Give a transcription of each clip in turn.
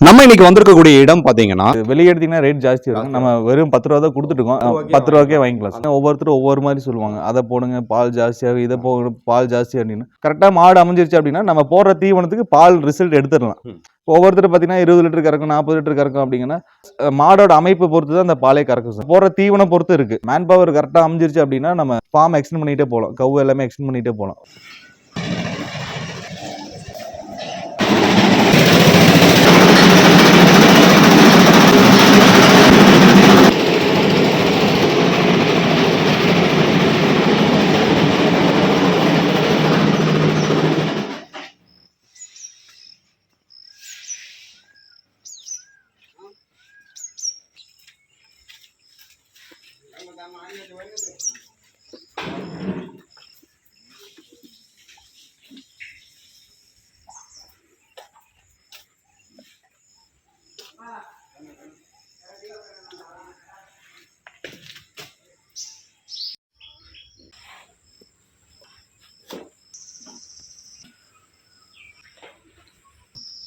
நம்ம இன்னைக்கு வந்திருக்கக்கூடிய இடம் பாத்தீங்கன்னா வெளியே எடுத்தீங்கன்னா ரேட் ஜாஸ்தி இருக்கும் நம்ம வெறும் பத்து ரூபா தான் கொடுத்துட்டு இருக்கோம் ரூபாய்க்கே பத்து ரூபாய்க்கே வாங்கிக்கலாம். ஒவ்வொருத்தரும் ஒவ்வொரு மாதிரி சொல்லுவாங்க. அதை போடுங்க பால் ஜாஸ்தியாகும் இதை போடுங்க பால் ஜாஸ்தி அப்படின்னு கரெக்டாக மாடு அமைஞ்சிருச்சு அப்படின்னா நம்ம போடுற தீவனத்துக்கு பால் ரிசல்ட் எடுத்துடலாம். ஒவ்வொருத்தர் பார்த்தீங்கன்னா இருபது லிட்டர் கறக்கும் நாற்பது லிட்டர் கறக்கும் அப்படிங்கன்னா மாடோட அமைப்பு பொறுத்து தான் அந்த பாலே கறக்கும் சார். போடுற தீவனம் பொறுத்து இருக்கு. மேன் பவர் கரெக்டாக அமைஞ்சிருச்சு அப்படின்னா நம்ம ஃபார்ம் எக்ஸ்டெண்ட் பண்ணிட்டே போகலாம் கவு எல்லாமே எக்ஸ்டெண்ட் பண்ணிட்டே போகலாம்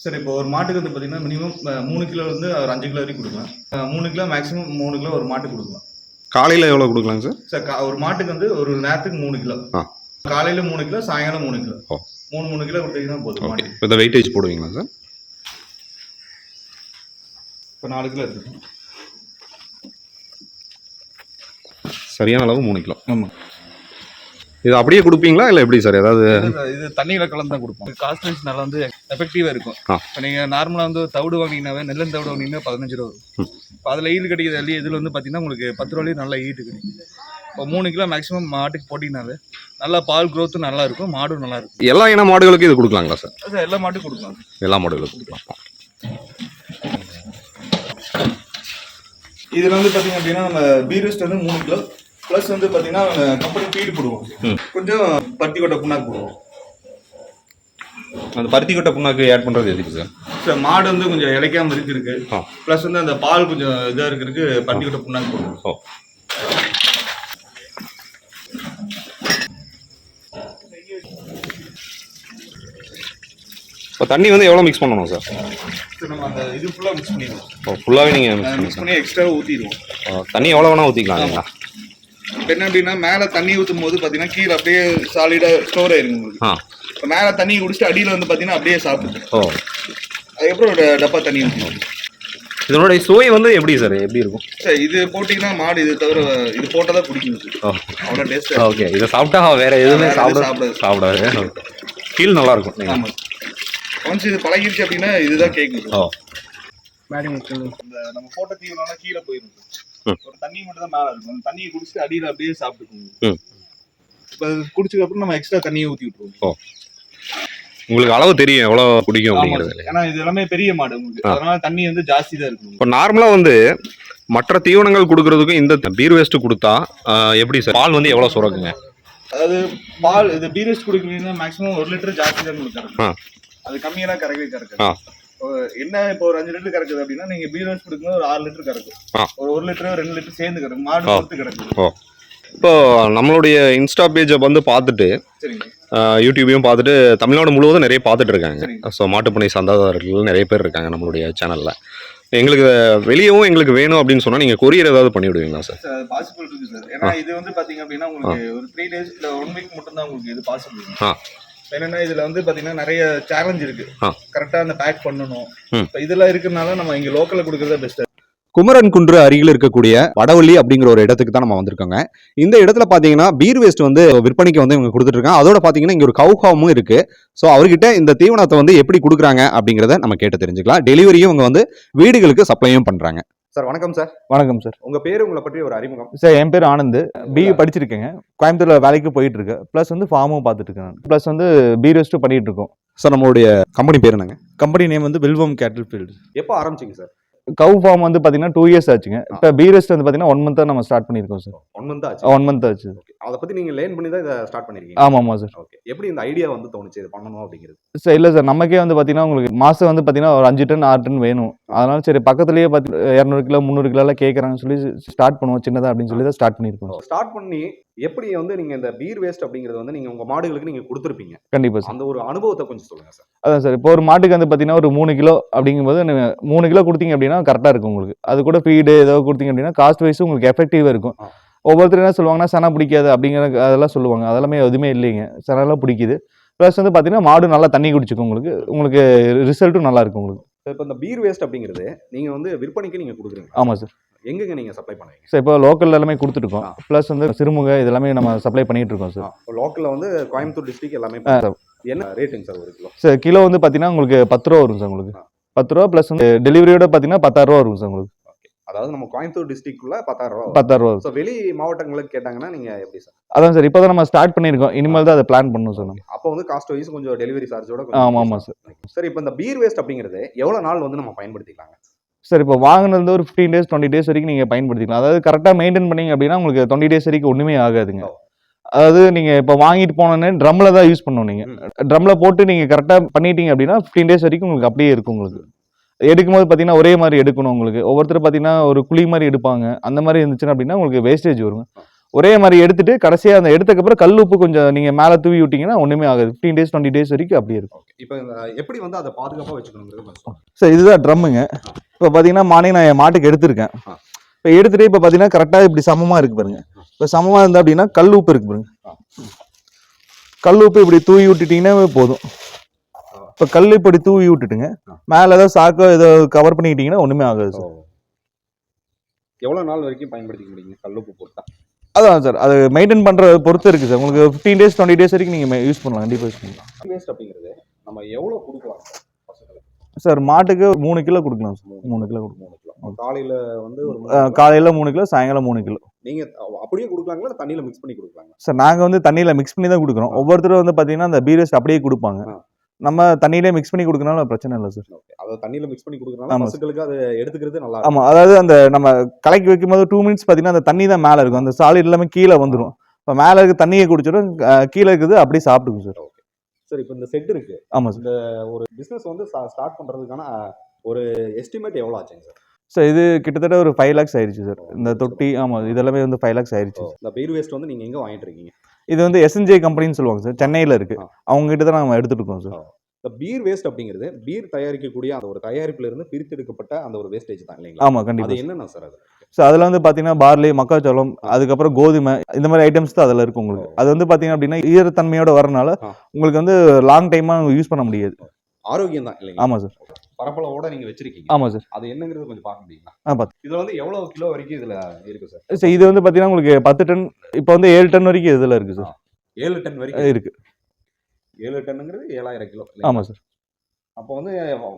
சார் இப்போ ஒரு மாட்டுக்கு வந்து பார்த்தீங்கன்னா மினிமம் மூணு கிலோ வந்து ஒரு அஞ்சு கிலோ வரைக்கும் கொடுக்கலாம். மூணு கிலோ மேக்ஸிமம் மூணு கிலோ ஒரு மாட்டுக்கு கொடுக்கலாம். காலையில எவ்வளவு கொடுக்கலாங்க சார்? சார் கா- ஒரு மாட்டுக்கு வந்து ஒரு நேரத்துக்கு மூணு கிலோ. ஆ. காலையில மூணு கிலோ சாயங்காலம் மூணு கிலோ. ஓ. மூணு மூணு கிலோ கொடுத்தீங்கன்னா போதும் ஓகே. மாட்டுக்கு. இப்போ இந்த வெயிட்டேஜ் போடுவீங்களா சார்? இப்போ நாலு கிலோ இருக்கு சரியான அளவு மூணு கிலோ. ஆமாம் இது அப்படியே கொடுப்பீங்களா இல்லை எப்படி சார்? ஏதாவது இது தண்ணியில கலந்து தான் கொடுப்போம். காஸ்டன்ஸ் நல்லா வந்து எஃபெக்டிவா இருக்கும். ஆ. இப்போ நீங்க நார்மலா வந்து தவிடு வாங்கினீங்கன்னாவே நெல்லன் தவிடு வாங்கினீங்கன்னா பதினஞ்சு ரூபா வரும். இப்போ அதில் ஈடு கிடைக்கிது அள்ளி இதில் வந்து பார்த்தீங்கன்னா உங்களுக்கு பத்து ரூபாயிலேயே நல்ல ஈடு கிடைக்கும். இப்போ மூணு கிலோ மேக்ஸிமம் மாட்டுக்கு போட்டிங்கனாவே நல்லா பால் growth நல்லா இருக்கும் மாடும் நல்லா இருக்கும் எல்லா இன மாடுகளுக்கும் இது கொடுக்கலாங்களா சார்? அது எல்லா மாட்டுக்கும் கொடுக்கலாம். எல்லா மாடுகளுக்கும் கொடுக்கலாம். இதில் வந்து பார்த்தீங்க அப்படின்னா நம்ம பீரஸ்ட் வந்து மூணு கிலோ ப்ளஸ் வந்து பார்த்தீங்கன்னா கம்பெனி ஃபீடு போடுவோம். கொஞ்சம் பருத்தி கொட்டை புண்ணாக்கு போடுவோம். அந்த பருத்தி கொட்டை புண்ணாக்கு ஆட் பண்ணுறது எதுக்கு சார் சார்? மாடு வந்து கொஞ்சம் இளைக்காம இருக்கு. ப்ளஸ் வந்து அந்த பால் கொஞ்சம் இதாக இருக்கிறதுக்கு பருத்தி கொட்டை புண்ணாக்கு போடுவோம் இப்போ தண்ணி வந்து எவ்வளோ மிக்ஸ் பண்ணணும் சார் நம்ம அந்த இது ஃபுல்லாக மிக்ஸ் பண்ணிடுவோம். ஓ ஃபுல்லாகவே நீங்கள் மிக்ஸ் பண்ணி எக்ஸ்ட்ரா ஊற்றிடுவோம் தண்ணி எவ்வளோ வேணால் ஊற்றிக்கலாம் இல்லைங்களா? என்ன அப்படின்னா மேலே தண்ணி ஊற்றும் போது பார்த்தீங்கன்னா கீழே அப்படியே சாலிடாக ஸ்டோர் ஆயிருங்க உங்களுக்கு. ஆ. இப்போ மேலே தண்ணி குடிச்சிட்டு அடியில் வந்து பார்த்தீங்கன்னா அப்படியே சாப்பிட்டு ஓ. அதுக்கப்புறம் ஒரு டப்பா தண்ணி ஊற்றிடுவோம் இதனுடைய சுவை வந்து எப்படி சார் எப்படி இருக்கும்? சார் இது போட்டிங்கன்னா மாடு இது தவிர இது போட்டால் தான் குடிக்கும் அவ்வளோ டேஸ்ட்டாக ஓகே இதை சாப்பிட்டா வேற எதுவுமே வேற சாப்பிட எதுவும் சாப்பிடாது. ஃபீல் நல்லா இருக்கும். ஆமாம் ஒன்ஸ் இது பழகிருச்சு அப்படின்னா இதுதான் கேட்கும் ஓ. இந்த நம்ம போட்ட தீவனம்லாம் கீழே போயிடும் ம். ஒரு தண்ணி மட்டும் தான் மேலே இருக்கும். அந்த தண்ணியை குடிச்சிட்டு அடியில் அப்படியே சாப்பிட்டுக்கோங்க. இப்போ குடிச்சதுக்கு அப்புறம் நம்ம எக்ஸ்ட்ரா தண்ணியை ஊற்றி விட்டுருவோம். உங்களுக்கு அளவு தெரியும் எவ்வளோ குடிக்கும் அப்படிங்கிறது. ஏன்னா இது எல்லாமே பெரிய மாடு உங்களுக்கு. அதனால தண்ணி வந்து ஜாஸ்தி தான் இருக்கும் இப்போ நார்மலாக வந்து மற்ற தீவனங்கள் கொடுக்கறதுக்கும் இந்த பீர் வேஸ்ட் கொடுத்தா எப்படி சார்? பால் வந்து எவ்வளோ சுரக்குங்க? அதாவது பால் இது பீரஸ்ட் குடிக்கிறீங்கன்னா மேக்ஸிமம் ஒரு லிட்டர் ஜாஸ்தி தான். கறக்கும். அது கம்மியெல்லாம் கறக்கவே. இப்போ என்ன இப்போ ஒரு அஞ்சு லிட்டர் கறக்குது அப்படின்னா நீங்க பீரஸ் குடிக்கும்போது ஒரு ஆறு லிட்டர் கறக்கும். ஒரு ஒரு லிட்டர் ரெண்டு லிட்டர் சேர்ந்து கறக்கும். மாடு கிடக்குது ஓ. இப்போ நம்மளுடைய இன்ஸ்டா பேஜை வந்து பார்த்துட்டு சரிங்க. யூடியூபையும் பார்த்துட்டு தமிழ்நாடு முழுவதும் நிறைய பார்த்துட்டு இருக்காங்க. ஸோ மாட்டுப்பண்ணை சந்தாதாரர்கள் நிறைய பேர் இருக்காங்க நம்மளுடைய சேனலில் எங்களுக்கு வெளியவும் எங்களுக்கு வேணும் அப்படின்னு சொன்னால் நீங்கள் கொரியர் ஏதாவது பண்ணி விடுவீங்களா சார் பாசிபிள் இருக்கு சார் ஏன்னா இது வந்து பாத்தீங்க அப்படின்னா உங்களுக்கு ஒரு த்ரீ டேஸ் இல்ல ஒன் வீக் மட்டும் தான் உங்களுக்கு இது பாசிபிள் என்னன்னா இதுல வந்து பாத்தீங்கன்னா நிறைய சேலஞ்ச் இருக்கு. கரெக்டா அந்த பேக் பண்ணணும். இப்ப இதெல்லாம் இருக்கறனால நம்ம இங்க லோக்கல்ல கொடுக்கறதா பெஸ்ட் குமரன் குன்று அருகில் இருக்கக்கூடிய வடவள்ளி அப்படிங்கிற ஒரு இடத்துக்கு தான் நம்ம வந்திருக்கோங்க. இந்த இடத்துல பாத்தீங்கன்னா பீர் வேஸ்ட் வந்து விற்பனைக்கு வந்து இவங்க கொடுத்துட்டு இருக்காங்க அதோட பாத்தீங்கன்னா இங்க ஒரு கவுஹாமும் இருக்கு. ஸோ அவர்கிட்ட இந்த தீவனத்தை வந்து எப்படி கொடுக்குறாங்க அப்படிங்கிறத நம்ம கேட்டு தெரிஞ்சுக்கலாம். டெலிவரியும் இவங்க வந்து வீடுகளுக்கு சப்ளையும் பண்றாங்க. சார் வணக்கம் சார். வணக்கம் சார். உங்க பேரு உங்களை பற்றி ஒரு அறிமுகம். சார் என் பேர் ஆனந்த். பிஇ படிச்சிருக்கேங்க. கோயம்புத்தூர்ல வேலைக்கு போயிட்டு இருக்கேன் ப்ளஸ் வந்து ஃபார்மும் பார்த்துட்டு இருக்கேன் ப்ளஸ் வந்து பீரோஸ்ட்டும் பண்ணிட்டு இருக்கோம் சார் நம்மளுடைய கம்பெனி பேர் என்னங்க? கம்பெனி நேம் வந்து வில்வம் கேட்டில் ஃபீல்டு எப்போ ஆரம்பிச்சிங்க சார்? கவு ஃபார்ம் வந்து பார்த்தீங்கன்னா டூ இயர்ஸ் ஆச்சுங்க. இப்போ பீரஸ்ட் வந்து பார்த்தீங்கன்னா ஒன் மந்த்தாக நம்ம ஸ்டார்ட் பண்ணியிருக்கோம் சார் ஒன் மந்த் ஆச்சு. ஒன் மந்த் ஆச்சு அதை பத்தி நீங்க லேர்ன் பண்ணி தான் இதை ஸ்டார்ட் பண்ணிருக்கீங்க. ஆமாம் ஆமாம் சார் ஓகே எப்படி இந்த ஐடியா வந்து தோணுச்சு? இது பண்ணணும் அப்படிங்கிறது. சார் இல்லை சார் நமக்கே வந்து பார்த்தீங்கன்னா உங்களுக்கு மாதம் வந்து பார்த்தீங்கன்னா ஒரு அஞ்சு டன் ஆறு டன் வேணும். அதனால சரி பக்கத்துலேயே பார்த்து இரநூறு கிலோ முந்நூறு கிலோலாம் கேட்குறாங்கன்னு சொல்லி ஸ்டார்ட் பண்ணுவோம் சின்னதாக அப்படின்னு சொல்லி தான் ஸ்டார்ட் பண்ணியிருக்கோம் ஸ்டார்ட் பண்ணி எப்படி வந்து நீங்க இந்த பீர் வேஸ்ட் அப்படிங்கறது வந்து நீங்க உங்க மாடுகளுக்கு நீங்க கொடுத்துருப்பீங்க? கண்டிப்பா சார். அந்த ஒரு அனுபவத்தை கொஞ்சம் சொல்லுங்க சார். அதான் சார் இப்போ ஒரு மாட்டுக்கு வந்து பார்த்தீங்கன்னா ஒரு மூணு கிலோ அப்படிங்கும்போது மூணு கிலோ கொடுத்தீங்க அப்படின்னா கரெக்டாக இருக்கும் உங்களுக்கு. அது கூட ஃபீடு ஏதோ கொடுத்தீங்க அப்படின்னா காஸ்ட் வைஸ் உங்களுக்கு எஃபெக்டிவாக இருக்கும். ஆ. ஒவ்வொருத்தர் என்ன சொல்லுவாங்கன்னா சனா பிடிக்காது அப்படிங்கிற அதெல்லாம் சொல்லுவாங்க. அதெல்லாமே எதுவுமே இல்லைங்க. சனாலாம் பிடிக்குது. ப்ளஸ் வந்து பார்த்தீங்கன்னா மாடு நல்லா தண்ணி குடிச்சுக்கும் உங்களுக்கு. உங்களுக்கு ரிசல்ட்டும் நல்லா இருக்கும் உங்களுக்கு. இப்போ இந்த பீர் வேஸ்ட் அப்படிங்கிறது நீங்க வந்து விற்பனைக்கு நீங்க கொடுக்குறீங்க ஆமாம் சார். எங்கெங்க நீங்க சப்ளை பண்ணுவீங்க? சார் இப்போ லோக்கல் எல்லாமே கொடுத்துருக்கோம். ப்ளஸ் வந்து சிறுமுகை இதெல்லாமே நம்ம சப்ளை பண்ணிட்டு இருக்கோம் சார் லோக்கல்ல வந்து கோயம்புத்தூர் டிஸ்ட்ரிக்ட் எல்லாமே என்ன ரேட்டுங்க சார் ஒரு கிலோ? சார் கிலோ வந்து பார்த்தீங்கன்னா உங்களுக்கு பத்து ரூபா வரும் சார் உங்களுக்கு. பத்து ரூபா ப்ளஸ் வந்து டெலிவரியோட பார்த்தீங்கன்னா பத்தாயிரம் ரூபா வரும் சார் உங்களுக்கு. அதாவது நம்ம கோயம்புத்தூர் டிஸ்ட்ரிக்ட்குள்ள பத்தாயிரம் ரூபா பத்தாயிரம் ரூபா. ஸோ வெளி மாவட்டங்களுக்கு கேட்டாங்கன்னா நீங்க எப்படி சார் அதான் சார் இப்போ தான் நம்ம ஸ்டார்ட் பண்ணியிருக்கோம். இனிமேல் தான் அதை பிளான் பண்ணணும் சார் அப்போ வந்து காஸ்ட் வைஸ் கொஞ்சம் டெலிவரி சார்ஜோட ஆமா, ஆமா சார். சார் இப்போ இந்த பீர் வேஸ்ட் அப்படிங்கிறது எவ்வளவு நாள் வந்து நம்ம பயன்படுத்திக்கலாங்க? சார் இப்போ வாங்கினது ஒரு ஃபிஃப்டீன் டேஸ் டுவெண்ட்டி டேஸ் வரைக்கும் நீங்கள் பயன்படுத்திக்கலாம். அதாவது கரெக்டாக மெயின்டைன் பண்ணீங்க அப்படின்னா உங்களுக்கு டுவெண்ட்டி டேஸ் வரைக்கும் ஒன்றுமே ஆகாதுங்க. அதாவது நீங்கள் இப்போ வாங்கிட்டு போனோன்னே ட்ரம்மில் தான் யூஸ் பண்ணணும் நீங்கள் ட்ரம்மில் போட்டு நீங்கள் கரெக்டாக பண்ணிட்டீங்க அப்படின்னா ஃபிஃப்டீன் டேஸ் வரைக்கும் உங்களுக்கு அப்படியே இருக்கும் உங்களுக்கு. எடுக்கும்போது பார்த்தீங்கன்னா ஒரே மாதிரி எடுக்கணும் உங்களுக்கு. ஒவ்வொருத்தர் பார்த்தீங்கன்னா ஒரு குழி மாதிரி எடுப்பாங்க. அந்த மாதிரி இருந்துச்சுன்னா அப்படின்னா உங்களுக்கு வேஸ்டேஜ் வருங்க. ஒரே மாதிரி எடுத்துட்டு கடைசியாக அந்த எடுத்ததுக்கப்புறம் கல் உப்பு கொஞ்சம் நீங்கள் மேலே தூவி விட்டீங்கன்னா ஒன்றுமே ஆகாது. ஃபிஃப்டீன் டேஸ் டுவெண்ட்டி டேஸ் வரைக்கும் அப்படியே இருக்கும். இப்போ எப்படி வந்து அதை பாதுகாப்பா வச்சுக்கணுங்கிறது கொஞ்சம் சொல்லுங்க. சார் இதுதான் ட்ரம்முங்க இப்போ பார்த்தீங்கன்னா மார்னிங் நான் என் மாட்டுக்கு எடுத்திருக்கேன். இப்போ எடுத்துட்டு இப்போ பார்த்தீங்கன்னா கரெக்டாக இப்படி சமமாக இருக்கு பாருங்க. இப்போ சமமாக இருந்தா அப்படின்னா கல் உப்பு இருக்கு பாருங்க. கல் உப்பு இப்படி தூவி விட்டுட்டீங்கன்னா போதும். இப்போ கல் இப்படி தூவி விட்டுட்டுங்க. மேலே ஏதோ சாக்கோ ஏதோ கவர் பண்ணிக்கிட்டீங்கன்னா ஒன்றுமே ஆகாது சார் எவ்வளவு நாள் வரைக்கும் பயன்படுத்திக்க முடியுங்க கல்லுப்பு போட்டா? அதான் சார் அது மெயின்டைன் பண்ணுற பொறுத்து இருக்குது சார். உங்களுக்கு ஃபிஃப்டீன் டேஸ் டுவெண்ட்டி டேஸ் வரைக்கும் நீங்கள் யூஸ் பண்ணலாம் கண்டிப்பாக யூஸ் பண்ணலாம். வேஸ்ட் அப்படிங்கிறது நம்ம எவ்வளவு கொடுக்கலாம் சார் மாட்டுக்கு மூணு கிலோ கொடுக்கலாம் சார். மூணு கிலோ கொடுக்கலாம். காலையில வந்து. காலையில் மூணு கிலோ சாயங்காலம் மூணு கிலோ. நீங்க அப்படியே கொடுக்கலாங்களா? தண்ணியில மிக்ஸ் பண்ணி கொடுக்கலாங்களா? சார் நாங்கள் வந்து தண்ணியில் மிக்ஸ் பண்ணி தான் கொடுக்குறோம். ஒவ்வொருத்தரும் வந்து பார்த்தீங்கன்னா அந்த பீரஸ் அப்படியே கொடுப்பாங்க. நம்ம தண்ணியிலே மிக்ஸ் பண்ணி கொடுக்கறனால பிரச்சனை இல்லை சார் அதை தண்ணியில மிக்ஸ் பண்ணி கொடுக்கறனால. பசுக்களுக்கு அது எடுத்துக்கிறது நல்லா ஆமாம் அதாவது அந்த நம்ம கலக்கி வைக்கும்போது டூ மினிட்ஸ் பார்த்தீங்கன்னா அந்த தண்ணி தான் மேலே இருக்கும். அந்த சாலிட் எல்லாமே கீழே வந்துடும் இப்போ மேலே இருக்க தண்ணியை குடிச்சிடும் கீழே இருக்குது அப்படியே சாப்பிட்டுக்கும் சார் ஓகே சரி இப்போ இந்த செட் இருக்கு. ஆமாம் சார் ஒரு பிசினஸ் வந்து ஸ்டார்ட் பண்றதுக்கான ஒரு எஸ்டிமேட் எவ்வளவு ஆச்சுங்க சார் சார் இது கிட்டத்தட்ட ஒரு ஃபைவ் லேக்ஸ் ஆயிடுச்சு சார் இந்த தொட்டி ஆமாம் இதெல்லாமே வந்து ஃபைவ் லேக்ஸ் ஆயிடுச்சு இந்த பீர் வேஸ்ட் வந்து நீங்க எங்க வாங்கிட்டு இருக்கீங்க? இது வந்து எஸ்என்ஜே கம்பெனின்னு சொல்லுவாங்க சார். சென்னையில் இருக்கு. ஆ. அவங்க கிட்ட தான் நம்ம எடுத்துட்டு இருக்கோம் சார் இந்த பீர் வேஸ்ட் அப்படிங்கிறது பீர் தயாரிக்கக்கூடிய அந்த ஒரு தயாரிப்புல இருந்து பிரித்தெடுக்கப்பட்ட அந்த ஒரு வேஸ்டேஜ் தான் இல்லைங்களா? ஆமாம் கண்டிப்பாக என்னன்னா சார் அது? ஸோ அதில் வந்து பார்த்தீங்கன்னா பார்லி மக்காச்சோளம் அதுக்கப்புறம் கோதுமை இந்த மாதிரி ஐட்டம்ஸ் தான் அதில் இருக்கும் உங்களுக்கு. அது வந்து பார்த்தீங்க அப்படின்னா ஈரத்தன்மையோட வரனால. உங்களுக்கு வந்து லாங் டைமாக யூஸ் பண்ண முடியாது. ஆரோக்கியம் தான் இல்லைங்களா? ஆமாம் சார். பரப்பளவோட நீங்க வச்சிருக்கீங்க. ஆமாம் சார் அது என்னங்கிறது கொஞ்சம் பார்க்க முடியுங்களா? ஆ பார்த்து இதுல வந்து எவ்வளவு கிலோ வரைக்கும் இதுல இருக்கு சார் சார் இது வந்து பார்த்தீங்கன்னா உங்களுக்கு பத்து டன் இப்போ வந்து ஏழு டன் வரைக்கும் இதில் இருக்குது சார் ஏழு டன் வரைக்கும்? இருக்கு. ஏழு டன்னுங்கிறது ஏழாயிரம் கிலோ ஆமாம் சார் அப்போ வந்து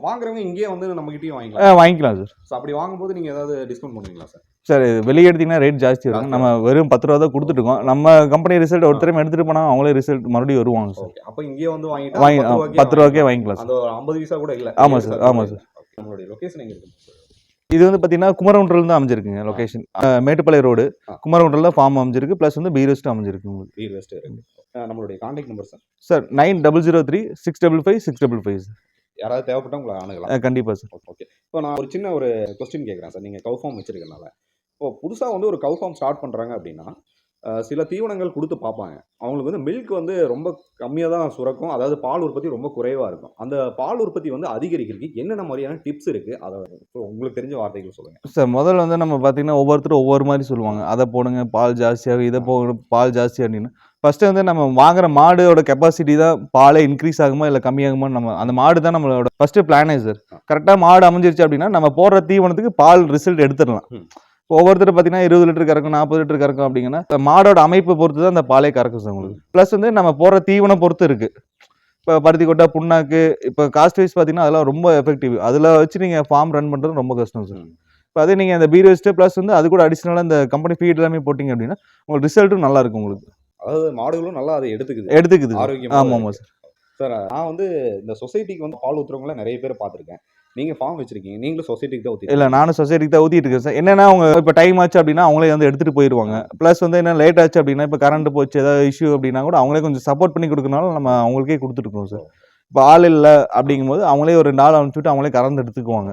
வாங்குறவங்க இங்கேயே வந்து நம்ம கிட்டயும் ஆ வாங்கிக்கலாம் வாங்கிக்கலாம் சார். ஸோ அப்படி வாங்கும்போது நீங்க ஏதாவது டிஸ்கவுண்ட் பண்ணுவீங்களா சார்? சார் வெளியே எடுத்தீங்கன்னா ரேட் ஜாஸ்தி வரும். நம்ம வெறும் பத்து ரூபா தான் கொடுத்துருக்கோம் நம்ம கம்பெனி ரிசல்ட் ஒருத்தரையும் எடுத்துகிட்டு போனால் அவங்களே ரிசல்ட் மறுபடியும் வருவாங்க சார். அப்போ இங்கேயே வந்து வாங்கிட்டு வாங்கி பத்து ரூபாய்க்கே வாங்கிக்கலாம். சார். அந்த ஒரு ஐம்பது பைசா கூட இல்ல. ஆமா சார், ஆமா சார். நம்மளுடைய லொகேஷன் எங்க இருக்கு? இது வந்து பார்த்தீங்கன்னா குமரகுன்றில் தான் அமைஞ்சிருக்குங்க லொகேஷன் மேட்டுப்பாளைய ரோடு. குமரகுன்றில் ஃபார்ம் அமைஞ்சிருக்கு. ப்ளஸ் வந்து பீரஸ்ட் அமைஞ்சிருக்கு உங்களுக்கு. வெஸ்ட் அஹ் நம்மளுடைய contact number sir sir nine double zero three six double five six double five sir யாராவது தேவைப்பட்டா உங்களை அணுகலாம். கண்டிப்பாக சார் ஓகே இப்போ நான் ஒரு சின்ன ஒரு கொஸ்டின் கேட்குறேன் சார் நீங்கள் கவு ஃபார்ம் வச்சிருக்கனால இப்போ புதுசாக வந்து ஒரு கவு ஃபார்ம் ஸ்டார்ட் பண்ணுறாங்க அப்படின்னா சில தீவனங்கள் கொடுத்து பார்ப்பாங்க. அவங்களுக்கு வந்து மில்க் வந்து ரொம்ப கம்மியாக தான் சுரக்கும். அதாவது பால் உற்பத்தி ரொம்ப குறைவாக இருக்கும். அந்த பால் உற்பத்தி வந்து அதிகரிக்கிறதுக்கு என்னென்ன மாதிரியான டிப்ஸ் இருக்குது அதை உங்களுக்கு தெரிஞ்ச வார்த்தைகள் சொல்லுங்கள் சார் முதல்ல வந்து நம்ம பார்த்தீங்கன்னா ஒவ்வொருத்தரும் ஒவ்வொரு மாதிரி சொல்லுவாங்க. அதை போடுங்க பால் ஜாஸ்தியாகும் இதை போடுங்க பால் ஜாஸ்தி அப்படின்னு. ஃபஸ்ட்டு வந்து நம்ம வாங்குற மாடோட கெப்பாசிட்டி தான் பாலே இன்க்ரீஸ் ஆகுமா இல்லை கம்மியாகுமா நம்ம அந்த மாடு தான் நம்மளோட ஃபஸ்ட்டு பிளானே சார். கரெக்டாக மாடு அமைஞ்சிருச்சு அப்படின்னா நம்ம போடுற தீவனத்துக்கு பால் ரிசல்ட் எடுத்துடலாம். ஒவ்வொருத்தர் பார்த்தீங்கன்னா இருபது லிட்டர் கறக்கும் நாற்பது லிட்டர் கறக்கும் அப்படிங்கன்னா மாடோட அமைப்பை பொறுத்து தான் அந்த பாலே கறக்கும் சார் உங்களுக்கு ப்ளஸ் வந்து நம்ம போடுற தீவனம் பொறுத்து இருக்கு. இப்போ பருத்தி கொட்டை புண்ணாக்கு இப்போ காஸ்ட் வைஸ் பார்த்தீங்கன்னா அதெல்லாம் ரொம்ப எஃபெக்டிவ் அதில் வச்சு நீங்கள் ஃபார்ம் ரன் பண்ணுறது ரொம்ப கஷ்டம் சார். இப்போ அதே நீங்கள் அந்த பீர் வேஸ்ட்டு ப்ளஸ் வந்து அது கூட அடிஷ்னலாக இந்த கம்பெனி ஃபீட் எல்லாமே போட்டிங்க அப்படின்னா உங்களுக்கு ரிசல்ட்டும் நல்லா இருக்கும் உங்களுக்கு. அதாவது மாடுகளும் நல்லா அதை எடுத்துக்குது. எடுத்துக்குது. ஆரோக்கியமா ஆமாம் ஆமாம் சார் சார் நான் வந்து இந்த சொசைட்டிக்கு வந்து பால் ஊத்துறவங்கள நிறைய பேர் பார்த்துருக்கேன். நீங்கள் ஃபார்ம் வச்சிருக்கீங்க. நீங்களும் சொசைட்டிக்கு தான் ஊற்றி இல்லை நானும் சொசைட்டிக்கு தான் ஊற்றிட்டு இருக்கேன் சார் என்னன்னா அவங்க இப்போ டைம் ஆச்சு அப்படின்னா அவங்களே வந்து எடுத்துகிட்டு போயிடுவாங்க ப்ளஸ் வந்து என்ன லேட் ஆச்சு அப்படின்னா இப்போ கரண்ட் போச்சு ஏதாவது இஷ்யூ அப்படின்னா கூட அவங்களே கொஞ்சம் சப்போர்ட் பண்ணி கொடுக்கறனால நம்ம அவங்களுக்கே கொடுத்துருக்கோம் சார் இப்போ ஆள் இல்லை அப்படிங்கும்போது அவங்களே ஒரு நாள் அனுப்பிச்சுட்டு அவங்களே கறந்து எடுத்துக்குவாங்க.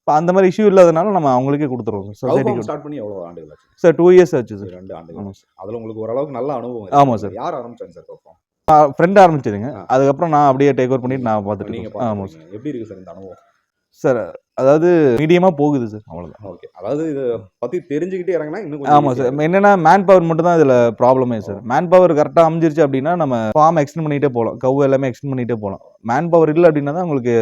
இப்போ அந்த மாதிரி இஷ்யூ இல்லாதனால நம்ம அவங்களுக்கே கொடுத்துருவோம் சார் சொசைட்டிக்கு ஸ்டார்ட் பண்ணி எவ்வளவு ஆண்டுகள் சார் டூ இயர்ஸ் ஆச்சு சார் ரெண்டு ஆண்டுகள். ஆமாம் சார் அதுல உங்களுக்கு ஓரளவுக்கு நல்ல அனுபவம் ஆமா இருக்கு. சார். யார் ஆரம்பிச்சாங்க சார் கௌஃபார்ம் ஃப்ரெண்ட் ஆரம்பிச்சதுங்க. அதுக்கப்புறம் நான் அப்படியே டேக் ஓவர் பண்ணிட்டு நான் பார்த்துட்டு. ஆமாம் சார். எப்படி இருக்கு சார் இந்த அனுபவம்? சார் அதாவது மீடியமாக போகுது சார். அவ்வளோதான் ஓகே. அதாவது இது பத்தி தெரிஞ்சுக்கிட்டே இறங்கினா இன்னும் ஆமாம் சார். என்னன்னா மேன் பவர் மட்டும் தான் இதில் ப்ராப்ளமே சார். மேன் பவர் கரெக்டாக அமைஞ்சிருச்சு அப்படின்னா நம்ம ஃபார்ம் எக்ஸ்டெண்ட் பண்ணிகிட்டே போகலாம் கவு எல்லாமே எக்ஸ்டெண்ட் பண்ணிகிட்டே போகலாம் மேன் பவர் இல்லை அப்படின்னா தான் உங்களுக்கு.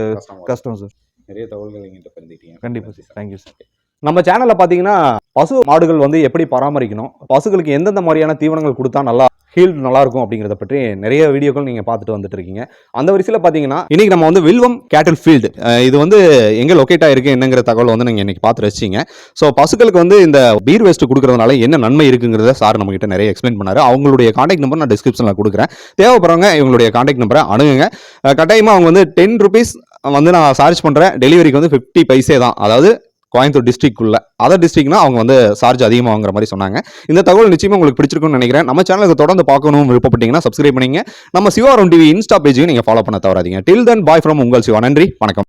கஷ்டமா சார். நிறைய தகவல்கள் எங்கிட்ட பகிர்ந்துக்கிட்டீங்க. கண்டிப்பாக சார். Thank you sir. நம்ம சேனல்ல பாத்தீங்கன்னா பசு மாடுகள் வந்து எப்படி பராமரிக்கணும்? பசுகளுக்கு எந்தெந்த மாதிரியான தீவனங்கள் கொடுத்தா நல்லா ஹீல்ட் நல்லாயிருக்கும் அப்படிங்கிறத பற்றி நிறைய வீடியோக்கள் நீங்கள் பார்த்துட்டு வந்துட்டு இருக்கீங்க அந்த வரிசையில் பார்த்தீங்கன்னா இன்றைக்கி நம்ம வந்து வில்வம் கேட்டில் ஃபீல்டு இது வந்து எங்கே லொக்கேட் ஆகிருக்கு என்னங்கிற தகவல் வந்து நீங்கள் இன்றைக்கி பார்த்து வச்சிங்க ஸோ பசுக்களுக்கு வந்து இந்த பீர் வேஸ்ட் கொடுக்குறதுனால என்ன நன்மை இருக்குங்கிறத சார் நம்ம கிட்ட நிறைய எக்ஸ்பிளைன் பண்ணார். அவங்களுடைய காண்டாக்ட் நம்பர் நான் டிஸ்கிரிப்ஷனில் கொடுக்குறேன். தேவைப்படுறவங்க இவங்களுடைய காண்டாக்ட் நம்பரை அணுகுங்க. கட்டாயமாக அவங்க வந்து டென் ருபீஸ் வந்து நான் சார்ஜ் பண்ணுறேன் டெலிவரிக்கு வந்து ஃபிஃப்டி பைசே தான். அதாவது கோயம்புத்தூர் டிஸ்ட்ரிக்ட்குள்ள அதர் டிஸ்ட்ரிக்ட்னா அவங்க வந்து சார்ஜ் அதிகமாக வாங்குற மாதிரி சொன்னாங்க. இந்த தகவல் நிச்சயமாக உங்களுக்கு பிடிச்சிருக்கும்னு நினைக்கிறேன். நம்ம சேனலுக்கு தொடர்ந்து பார்க்கணும் விருப்பப்பட்டீங்கன்னா சப்ஸ்கிரைப் பண்ணிங்க. நம்ம சிவாரம் டிவி இன்ஸ்டா பேஜையும் நீங்கள் ஃபாலோ பண்ண தவறாதீங்க. டில் தென் பாய் ஃப்ரம் உங்கள் சிவா. நன்றி. வணக்கம்.